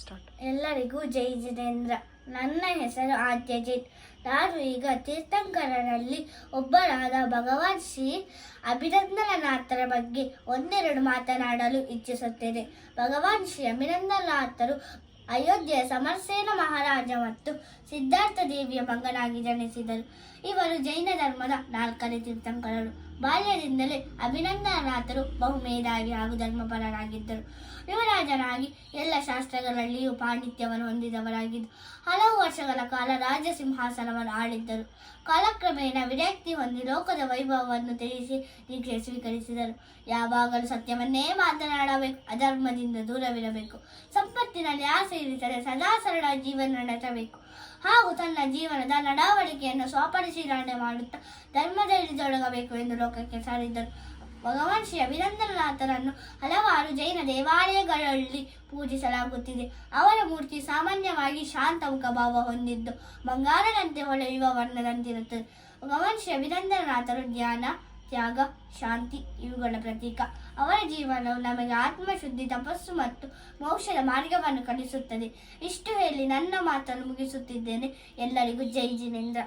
Start ಎಲ್ಲರಿಗೂ ಜೈ ಜಿತೇಂದ್ರ. ನನ್ನ ಹೆಸರು ಆದ್ಯಜಿತ್ ನಾನು ಈಗ ತೀರ್ಥಂಕರರಲ್ಲಿ ಒಬ್ಬರಾದ ಭಗವಾನ್ ಶ್ರೀ ಅಭಿನಂದನನಾಥರ ಬಗ್ಗೆ ಒಂದೆರಡು ಮಾತನಾಡಲು ಇಚ್ಛಿಸುತ್ತೇನೆ. ಭಗವಾನ್ ಶ್ರೀ ಅಭಿನಂದನಾಥರು ಅಯೋಧ್ಯೆಯ ಸಮರ್ಸೇನ ಮಹಾರಾಜ ಮತ್ತು ಸಿದ್ಧಾರ್ಥ ದೇವಿಯ ಮಗನಾಗಿ ಜನಿಸಿದರು. ಇವರು ಜೈನ ಧರ್ಮದ ನಾಲ್ಕನೇ ತೀರ್ಥಂಕರರು. ಬಾಲ್ಯದಿಂದಲೇ ಅಭಿನಂದನಾಥರು ಬಹುಮೇಧಾಗಿ ಹಾಗೂ ಧರ್ಮಪರರಾಗಿದ್ದರು. ಯುವರಾಜನಾಗಿ ಎಲ್ಲ ಶಾಸ್ತ್ರಗಳಲ್ಲಿಯೂ ಪಾಂಡಿತ್ಯವನ್ನು ಹೊಂದಿದವರಾಗಿದ್ದು, ಹಲವು ವರ್ಷಗಳ ಕಾಲ ರಾಜ ಸಿಂಹಾಸನವನ್ನು ಆಳಿದ್ದರು. ಕಾಲಕ್ರಮೇಣ ವಿರಕ್ತಿ ಹೊಂದಿ ಲೋಕದ ವೈಭವವನ್ನು ತಿಳಿಸಿ ದೀಕ್ಷೆ ಸ್ವೀಕರಿಸಿದರು. ಯಾವಾಗಲೂ ಸತ್ಯವನ್ನೇ ಮಾತನಾಡಬೇಕು, ಅಧರ್ಮದಿಂದ ದೂರವಿರಬೇಕು. ಸಂಪತ್ತಿನಲ್ಲಿ ಆಸೆ ಇರಿದರೆ ಸದಾ ಸರಳ ಜೀವನ ನಡೆಸಬೇಕು. ಹಾಗೂ ತನ್ನ ಜೀವನದ ನಡವಳಿಕೆಯನ್ನು ಸ್ವಪರಿಶೀಲನೆ ಮಾಡುತ್ತಾ ಧರ್ಮದಲ್ಲಿ ತೊಡಗಬೇಕು ಎಂದು ಲೋಕಕ್ಕೆ ಸಾರಿದ್ದರು. ಭಗವಾನ್ ಶ್ರೀ ಅಭಿನಂದನನಾಥರನ್ನು ಹಲವಾರು ಜೈನ ದೇವಾಲಯಗಳಲ್ಲಿ ಪೂಜಿಸಲಾಗುತ್ತಿದೆ. ಅವರ ಮೂರ್ತಿ ಸಾಮಾನ್ಯವಾಗಿ ಶಾಂತ ಮುಖಭಾವ ಹೊಂದಿದ್ದು ಬಂಗಾರದಂತೆ ಹೊಳೆಯುವ ವರ್ಣದಂತಿರುತ್ತದೆ. ಭಗವಾನ್ ಶ್ರೀ ಅಭಿನಂದನನಾಥರು ಜ್ಞಾನ ತ್ಯಾಗ, ಶಾಂತಿ ಇವುಗಳ ಪ್ರತೀಕ. ಅವರ ಜೀವನವು ನಮಗೆ ಆತ್ಮಶುದ್ಧಿ, ತಪಸ್ಸು ಮತ್ತು ಮೋಕ್ಷದ ಮಾರ್ಗವನ್ನು ಕಲಿಸುತ್ತದೆ. ಇಷ್ಟು ಹೇಳಿ ನನ್ನ ಮಾತನ್ನು ಮುಗಿಸುತ್ತಿದ್ದೇನೆ. ಎಲ್ಲರಿಗೂ ಜೈ ಜಿನೇಂದ್ರ